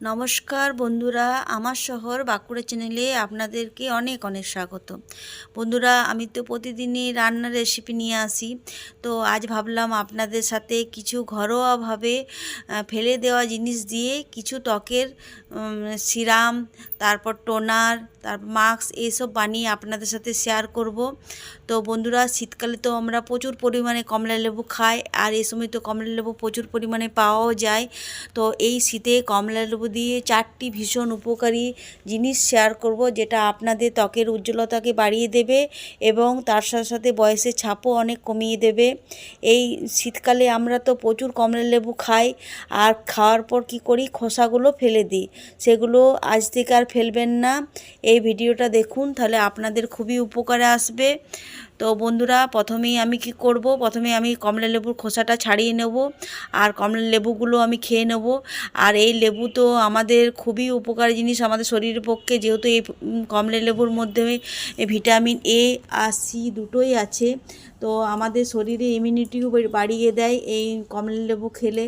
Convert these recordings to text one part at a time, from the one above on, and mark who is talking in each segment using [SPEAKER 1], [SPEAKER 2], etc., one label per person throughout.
[SPEAKER 1] নমস্কার বন্ধুরা, আমার শহর বাঁকুড়া চ্যানেলে আপনাদেরকে অনেক অনেক স্বাগত। বন্ধুরা, আমি তো প্রতিদিনই রান্নার রেসিপি নিয়ে আসি। তো আজ ভাবলাম আপনাদের সাথে কিছু ঘরোয়াভাবে ফেলে দেওয়া জিনিস দিয়ে কিছু ত্বকের সিরাম, তারপর টোনার, তারপর মাস্ক এইসব বানিয়ে আপনাদের সাথে শেয়ার করব। তো বন্ধুরা, শীতকালে তো আমরা প্রচুর পরিমাণে কমলা লেবু খাই, আর এই সময় তো কমলা লেবু প্রচুর পরিমাণে পাওয়াও যায়। তো এই শীতে কমলা লেবু দিয়ে চারটি ভীষণ উপকারী জিনিস শেয়ার করব, যেটা আপনাদের ত্বকের উজ্জ্বলতাকে বাড়িয়ে দেবে এবং তার সাথে সাথে বয়সের ছাপও অনেক কমিয়ে দেবে। এই শীতকালে আমরা তো প্রচুর কমলা লেবু খাই, আর খাওয়ার পর কি করি? খোসাগুলো ফেলে দিই। সেগুলো আজ থেকে আর ফেলবেন না। এই ভিডিওটা দেখুন, তাহলে আপনাদের খুবই উপকারে আসবে। তো বন্ধুরা, প্রথমেই আমি কি করব? প্রথমে আমি কমলা লেবুর খোসাটা ছাড়িয়ে নেব আর কমলা লেবুগুলো আমি খেয়ে নেব। আর এই লেবু তো আমাদের খুবই উপকারী জিনিস আমাদের শরীরের পক্ষে। যেহেতু এই কমলা লেবুর মধ্যে ভিটামিন এ আর সি দুটোই আছে, তো আমাদের শরীরে ইমিউনিটিও বাড়িয়ে দেয় এই কমলা লেবু খেলে।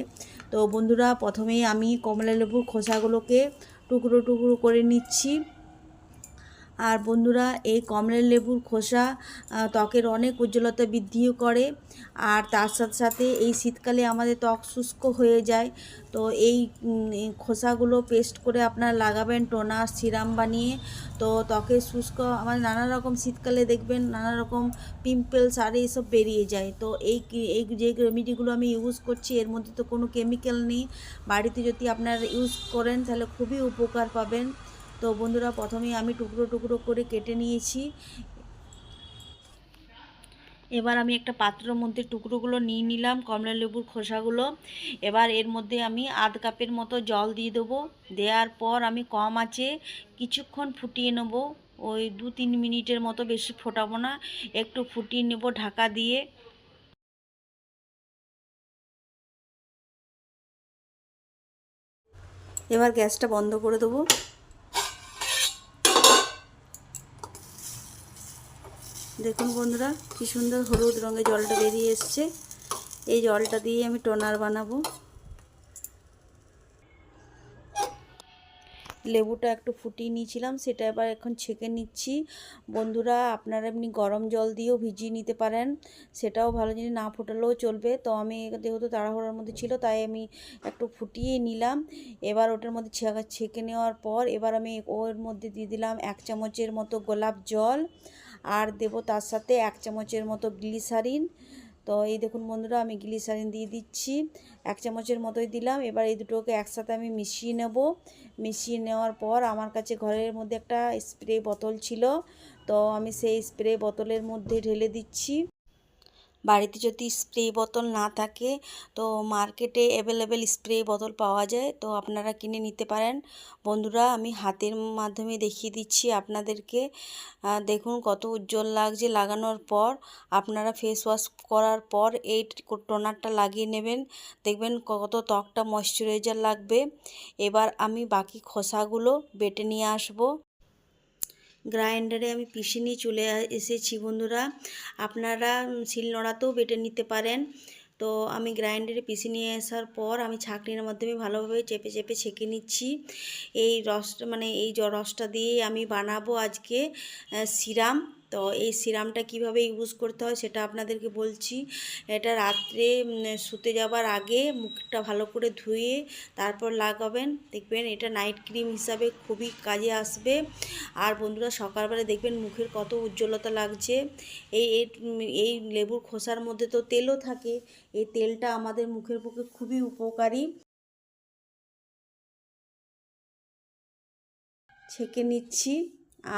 [SPEAKER 1] তো বন্ধুরা, প্রথমেই আমি কমলা লেবুর খোসাগুলোকে টুকরো টুকরো করে নিচ্ছি। আর বন্ধুরা, এই কমলা লেবুর খোসা ত্বকের অনেক উজ্জ্বলতা বৃদ্ধিও করে। আর তার সাথে সাথে এই শীতকালে আমাদের ত্বক শুষ্ক হয়ে যায়। তো এই খোসাগুলো পেস্ট করে আপনারা লাগাবেন টোনার সিরাম বানিয়ে। তো ত্বকের শুষ্ক আমাদের নানা রকম শীতকালে দেখবেন নানা রকম পিম্পলস আর এইসব বেরিয়ে যায়। তো এই এই যে রেমিডিগুলো আমি ইউজ করছি, এর মধ্যে তো কোনো কেমিক্যাল নেই। বাড়িতে যদি আপনারা ইউজ করেন তাহলে খুবই উপকার পাবেন। তো বন্ধুরা প্রথমেই আমি টুকরো টুকরো করে কেটে নিয়েছি। এবার আমি একটা পাত্রের মধ্যে টুকরোগুলো নিয়ে নিলাম, কমলা লেবুর খোসাগুলো। এবার এর মধ্যে আমি আধ কাপের মতো জল দিয়ে দেবো। দেওয়ার পর আমি কম আছে কিছুক্ষণ ফুটিয়ে নেব। ওই দু তিন মিনিটের মতো বেশি ফোটাবো না, একটু ফুটিয়ে নেব ঢাকা দিয়ে। এবার গ্যাসটা বন্ধ করে দেবো। দেখুন বন্ধুরা, কি সুন্দর হলুদ রঙের জলটা বেরিয়ে এসছে। এই জলটা দিয়ে আমি টোনার বানাবো। লেবুটা একটু ফুটিয়ে নিয়েছিলাম, সেটা এবার এখন ছেঁকে নিচ্ছি। বন্ধুরা, আপনারা এমনি গরম জল দিয়েও ভিজিয়ে নিতে পারেন, সেটাও ভালো জিনিস না ফোটালেও চলবে। তো আমি যেহেতু তাড়াহুড়োর মধ্যে ছিল, তাই আমি একটু ফুটিয়ে নিলাম। এবার ওটার মধ্যে ছেঁকা ছেঁকে নেওয়ার পর, এবার আমি ওর মধ্যে দিয়ে দিলাম এক চামচের মতো গোলাপ জল। আর দেব তার সাথে এক চামচের মতো গ্লিসারিন। তো এই দেখুন বন্ধুরা, আমি গ্লিসারিন দিয়ে দিচ্ছি। এক চামচের মতোই দিলাম। এবার এই দুটোকে একসাথে আমি মিশিয়ে নেব। মিশিয়ে নেওয়ার পর আমার কাছে ঘরের মধ্যে একটা স্প্রে বোতল ছিল। তো আমি সেই স্প্রে বোতলের মধ্যে ঢেলে দিচ্ছি। বাড়িতে যদি স্প্রে বোতল না থাকে, তো মার্কেটে অ্যাভেলেবেল স্প্রে বোতল পাওয়া যায়। তো আপনারা কিনে নিতে পারেন। বন্ধুরা, আমি হাতের মাধ্যমে দেখিয়ে দিচ্ছি আপনাদেরকে। দেখুন কত উজ্জ্বল লাগছে লাগানোর পর। আপনারা ফেস ওয়াশ করার পর এই টোনারটা লাগিয়ে নেবেন। দেখবেন কত ত্বকটা ময়শ্চারাইজার লাগবে। এবার আমি বাকি খোসাগুলো বেটে নিয়ে আসব। গ্রাইন্ডারে আমি পিষে নিয়ে চলে এসেছি বন্ধুরা। আপনারা শিলনোড়াতেও বেটে নিতে পারেন। তো আমি গ্রাইন্ডারে পিষে নিয়ে আসার পর আমি ছাঁকনির মাধ্যমে ভালোভাবে চেপে চেপে ছেঁকে নিচ্ছি। এই রস মানে এই রসটা দিয়েই আমি বানাবো আজকে সিরাম। তো এই সিরামটা কীভাবে ইউজ করতে হয় সেটা আপনাদেরকে বলছি। এটা রাত্রে শুতে যাবার আগে মুখটা ভালো করে ধুয়ে তারপর লাগাবেন। দেখবেন এটা নাইট ক্রিম হিসাবে খুবই কাজে আসবে। আর বন্ধুরা সকালবেলা দেখবেন মুখের কত উজ্জ্বলতা লাগছে। এই এই লেবুর খোসার মধ্যে তো তেলও থাকে। এই তেলটা আমাদের মুখের পক্ষে খুবই উপকারী। ছেঁকে নিচ্ছি।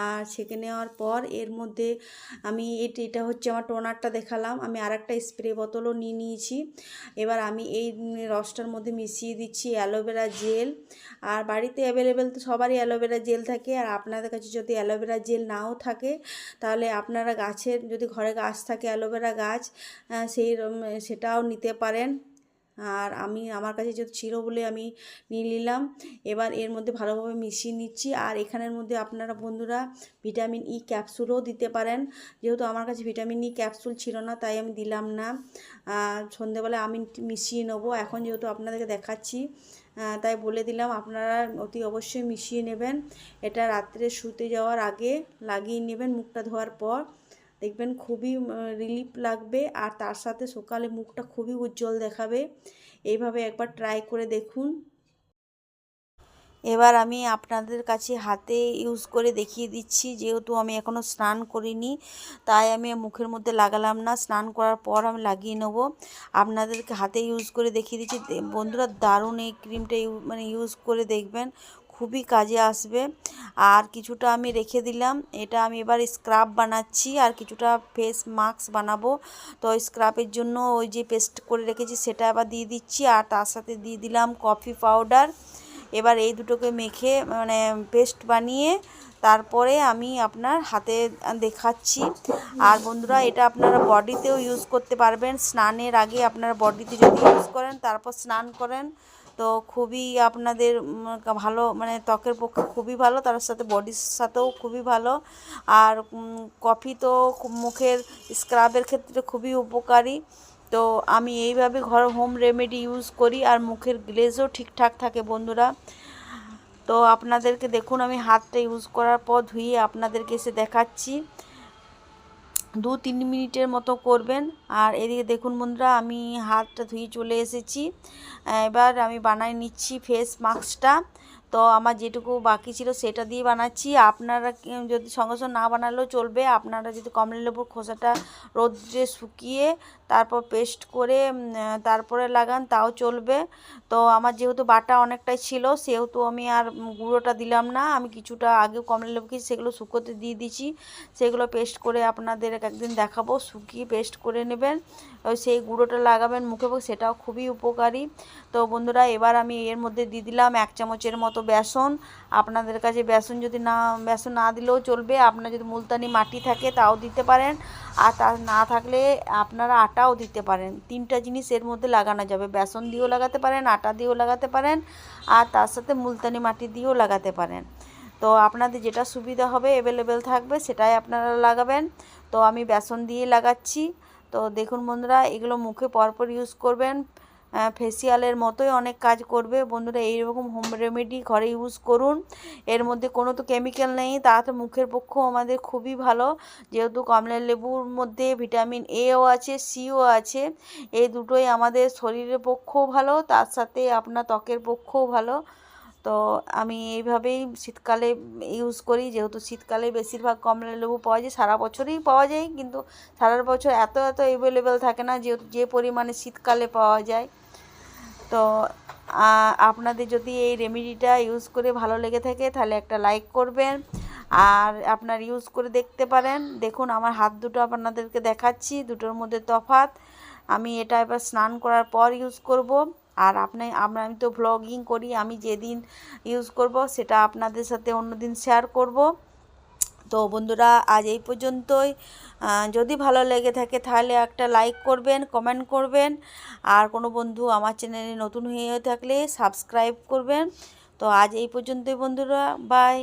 [SPEAKER 1] আর ছেঁকে নেওয়ার পর এর মধ্যে আমি এটা এটা হচ্ছে আমার টোনারটা দেখালাম। আমি আর একটা স্প্রে বোতলও নিয়ে নিয়েছি। এবার আমি এই রসটার মধ্যে মিশিয়ে দিচ্ছি অ্যালোভেরা জেল। আর বাড়িতে অ্যাভেলেবেল তো সবারই অ্যালোভেরা জেল থাকে। আর আপনাদের কাছে যদি অ্যালোভেরা জেল নাও থাকে, তাহলে আপনারা গাছের, যদি ঘরে গাছ থাকে অ্যালোভেরা গাছ সেই সেটাও নিতে পারেন। আর আমি, আমার কাছে যেহেতু ছিল বলে আমি নিয়ে নিলাম, এবার এর মধ্যে ভালোভাবে মিশিয়ে নিচ্ছি। আর এখানের মধ্যে আপনারা বন্ধুরা ভিটামিন ই ক্যাপসুলও দিতে পারেন। যেহেতু আমার কাছে ভিটামিন ই ক্যাপসুল ছিল না, তাই আমি দিলাম না। সন্ধেবেলা আমি মিশিয়ে নেব। এখন যেহেতু আপনাদেরকে দেখাচ্ছি তাই বলে দিলাম, আপনারা অতি অবশ্যই মিশিয়ে নেবেন। এটা রাত্রে শুতে যাওয়ার আগে লাগিয়ে নেবেন মুখটা ধোয়ার পর। দেখবেন খুবই রিলিফ লাগবে আর তার সাথে সকালে মুখটা খুবই উজ্জ্বল দেখাবে। এইভাবে একবার ট্রাই করে দেখুন। এবার আমি আপনাদের কাছে হাতে ইউজ করে দেখিয়ে দিচ্ছি, যেহেতু আমি এখনও স্নান করিনি, তাই আমি মুখের মধ্যে লাগালাম না। স্নান করার পর আমি লাগিয়ে নেব। আপনাদেরকে হাতে ইউজ করে দেখিয়ে দিচ্ছি। বন্ধুরা দারুণ এই ক্রিমটা মানে ইউজ করে দেখবেন। খুবই কাজে আসবে। আর কিছুটা আমি রেখে দিলাম। এটা আমি এবার স্ক্রাব বানাচ্ছি আর কিছুটা ফেস মাস্ক বানাবো। তো স্ক্রাবের জন্য ওই যে পেস্ট করে রেখেছি সেটা আবার দিয়ে দিচ্ছি আর তার সাথে দিয়ে দিলাম কফি পাউডার এবার এই দুটোকে মেখে মানে পেস্ট বানিয়ে তারপরে আমি আপনার হাতে দেখাচ্ছি। আর বন্ধুরা, এটা আপনারা বডিতেও ইউজ করতে পারবেন। স্নানের আগে আপনারা বডিতে যদি ইউজ করেন, তারপর স্নান করেন। তো খুবই আপনাদের ভালো মানে ত্বকের পক্ষে খুবই ভালো, তার সাথে বডির সাথেও খুবই ভালো। আর কফি তো মুখের স্ক্রাবের ক্ষেত্রে খুবই উপকারী। তো আমি এইভাবে ঘর হোম রেমেডি ইউজ করি আর মুখের গ্লেজও ঠিকঠাক থাকে বন্ধুরা। তো আপনাদেরকে দেখুন, আমি হাতটা ইউজ করার পর ধুয়ে আপনাদেরকে এসে দেখাচ্ছি। দু তিন মিনিটের মতো করবেন। আর এদিকে দেখুন বন্ধুরা, আমি হাতটা ধুয়ে চলে এসেছি। এবার আমি বানাই নিচ্ছি ফেস মাস্কটা তো আমার যেটুকু বাকি ছিল সেটা দিয়ে বানাচ্ছি। আপনারা যদি সঙ্গে সঙ্গে না বানালেও চলবে। আপনারা যদি কমলা লেবুর খোসাটা রোদ্রে শুকিয়ে তারপর পেস্ট করে তারপরে লাগান, তাও চলবে। তো আমার যেহেতু বাটা অনেকটাই ছিল, সেহেতু আমি আর গুঁড়োটা দিলাম না। আমি কিছুটা আগে কমলা লেবুকে সেগুলো শুকোতে দিয়ে দিয়েছি। সেগুলো পেস্ট করে আপনাদের একদিন দেখাবো। শুকিয়ে পেস্ট করে নেবেন। সেই গুঁড়োটা লাগাবেন মুখে সেটাও খুবই উপকারী। তো বন্ধুরা, এবার আমি এর মধ্যে দিয়ে দিলাম এক চামচের মতো বেসন। আপনাদের কাছে বেসন যদি না, বেসন না দিলেও চলবে। আপনার যদি মুলতানি মাটি থাকে, তাও দিতে পারেন। আর তা না থাকলে আপনারা আটাও দিতে পারেন। তিনটা জিনিস এর মধ্যে লাগানো যাবে। বেসন দিয়েও লাগাতে পারেন, আটা দিয়েও লাগাতে পারেন, আর তার সাথে মুলতানি মাটি দিয়েও লাগাতে পারেন। তো আপনাদের যেটা সুবিধা হবে অ্যাভেলেবেল থাকবে, সেটাই আপনারা লাগাবেন। তো আমি বেসন দিয়ে লাগাচ্ছি। তো দেখুন বন্ধুরা, এগুলো মুখে পরপর ইউজ করবেন। ফেসিয়ালের মতোই অনেক কাজ করবে। বন্ধুরা, এইরকম হোম রেমেডি ঘরে ইউজ করুন। এর মধ্যে কোনো তো কেমিক্যাল নেই তাতে মুখের পক্ষেও আমাদের খুবই ভালো। যেহেতু কমলা লেবুর মধ্যে ভিটামিন এও আছে সিও আছে, এই দুটোই আমাদের শরীরের পক্ষেও ভালো, তার সাথে আপনার ত্বকের পক্ষেও ভালো। তো আমি এইভাবেই শীতকালে ইউজ করি, যেহেতু শীতকালে বেশিরভাগ কমলা লেবু পাওয়া যায়, সারা বছরই পাওয়া যায়, কিন্তু সারা বছর এত এত অ্যাভেলেবেল থাকে না, যেহেতু যে পরিমাণে শীতকালে পাওয়া যায়। তো আপনাদের যদি এই রেমেডিটা ইউজ করে ভালো লেগে থাকে, তাহলে একটা লাইক করবেন। আর আপনার ইউজ করে দেখতে পারেন। দেখুন, আমার হাত দুটো আপনাদেরকে দেখাচ্ছি, দুটোর মধ্যে তফাৎ। আমি এটা এবার স্নান করার পর ইউজ করব। আর আপনি, আমরা, আমি তো ভ্লগিং করি, আমি যেদিন ইউজ করব, সেটা আপনাদের সাথে অন্যদিন শেয়ার করব। তো বন্ধুরা, আজ এই পর্যন্তই। যদি ভালো লেগে থাকে তাহলে একটা লাইক করবেন কমেন্ট করবেন। আর কোনো বন্ধু আমার চ্যানেলে নতুন হয়ে থাকলে সাবস্ক্রাইব করবেন। তো আজ এই পর্যন্তই বন্ধুরা বাই